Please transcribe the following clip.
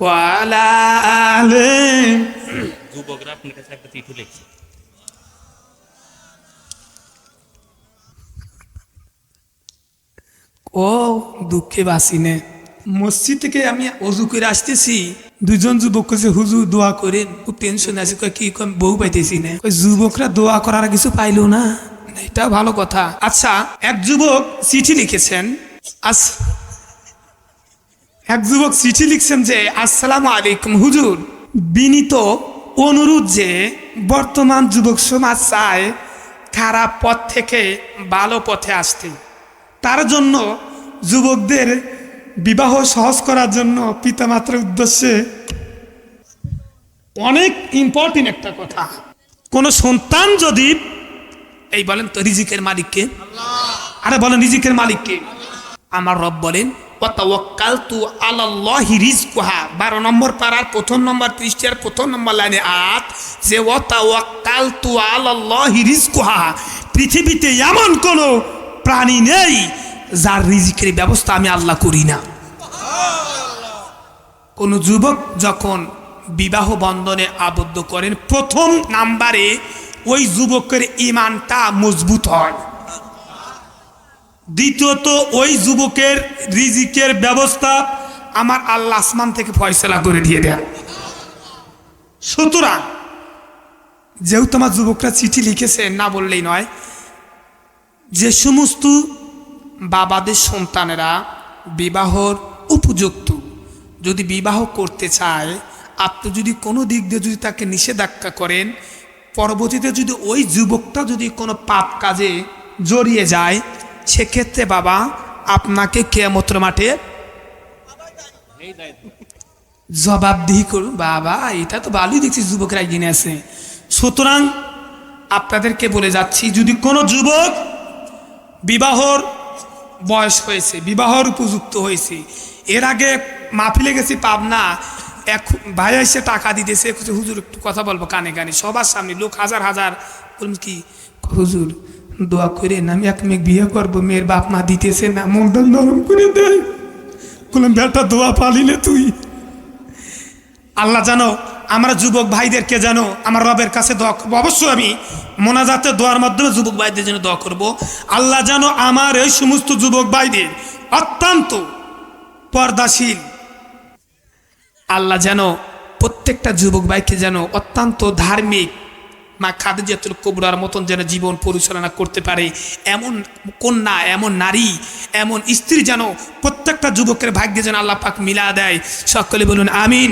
ওয়ালা আলে। যুবকরা আপনার কাছে একটা চিঠি লিখছে। ও দুঃখে বাসিনে মসজিদ থেকে আমি অজু করে আসতেছি। দুজন যুবক কাছে হুজুর দোয়া করেন। খুব টেনশন আছে। কয় কি কয়? বউ পাইতেছি না। যুবকরা দোয়া করার কিছু পাইলো না? এটা ভালো কথা। আচ্ছা এক যুবক চিঠি লিখেছেন। আস এক যুবক চিঠি লিখছেন যে, আসসালাম আলাইকুম, হুজুর। বিনীত অনুরোধ যে, বর্তমান যুবক সমাজ চায় খারাপ পথ থেকে ভালো পথে আসতে। তার জন্য যুবকদের বিবাহ সহজ করার জন্য পিতামাতার উদ্দেশ্যে অনেক ইম্পর্টেন্ট একটা কথা। কোন সন্তান যদি, এই বলেন তো রিজিকের মালিককে? আরে বলেন রিজিকের মালিককে। আমার রব বলেন ওয়াতাওয়াক্কালতু আলাল্লাহি রিজকুহা। 12 নম্বর পারার প্রথম নম্বর পৃষ্ঠার প্রথম নম্বর লাইনে আয়াত যে ওয়াতাওয়াক্কালতু আলাল্লাহি রিজকুহা। পৃথিবীতে এমন কোনো প্রাণী নেই যার রিজিকের ব্যবস্থা আমি আল্লাহ করি না। কোন যুবক যখন বিবাহ বন্ধনে আবদ্ধ করেন প্রথম নাম্বারে ওই যুবকের ইমানটা মজবুত হয়। দ্বিতীয়ত, ওই যুবকের রিজিকের ব্যবস্থা আমার আল্লাহ আসমান থেকে ফয়সলা করে দিয়ে দেন। সুতরাং, যেহেতু আমার যুবকরা চিঠি লিখেছে, না বললেই নয়, যে সমস্ত বাবাদের সন্তানেরা বিবাহর উপযুক্ত, যদি বিবাহ করতে চায়, আপনি যদি কোনো দিক দিয়ে যদি তাকে নিষেধাজ্ঞা করেন, পরবর্তীতে যদি ওই যুবকটা যদি কোনো পাপ কাজে জড়িয়ে যায় সেক্ষেত্রে বাবা, আপনাকে কেয়ামতের মাঠে? জবাবদিহি করুন। বাবা, এটা তো ভালোই দেখছি যুবকরা এগিয়ে আছে। সুতরাং আপনাদেরকে বলে যাচ্ছি, যদি কোনো যুবক বিবাহর বয়স হয়েছে, বিবাহর উপযুক্ত হয়েছে, এর আগে মাহফিলে গেছি পাবনা এক ভাই এসে টাকা দিতেছে হুজুর, একটু কথা বলব কানে কানে। সবার সামনে লোক হাজার হাজার কি, হুজুর দোয়া করে আমি এক মেয়ে বিয়ে করব, মেয়ের বাপ মা দিতেছে না, মনটা নরম করে দেয়। বললাম, বেটা, দোয়া পালিলে তুই। আল্লাহ জানো, আমরা যুবক ভাইদেরকে জানো, আমার রবের কাছে দোয়া করব। অবশ্যই আমি মোনাজাতের দোয়ার মাধ্যমে যুবক ভাইদের জন্য দোয়া করব। আল্লাহ জানো, আমার এই সমস্ত যুবক ভাইদের অত্যন্ত পর্দাশীল। আল্লাহ যেন প্রত্যেকটা যুবক ভাইকে যেন অত্যন্ত ধার্মিক মা খাদিজাতুল কবরার মতন যেন জীবন পরিচালনা করতে পারে। এমন কন্যা, এমন নারী, এমন স্ত্রী যেন প্রত্যেকটা যুবকের ভাগ্যে যেন আল্লাহ পাক মিলা দেয়। সকলে বলুন, আমিন।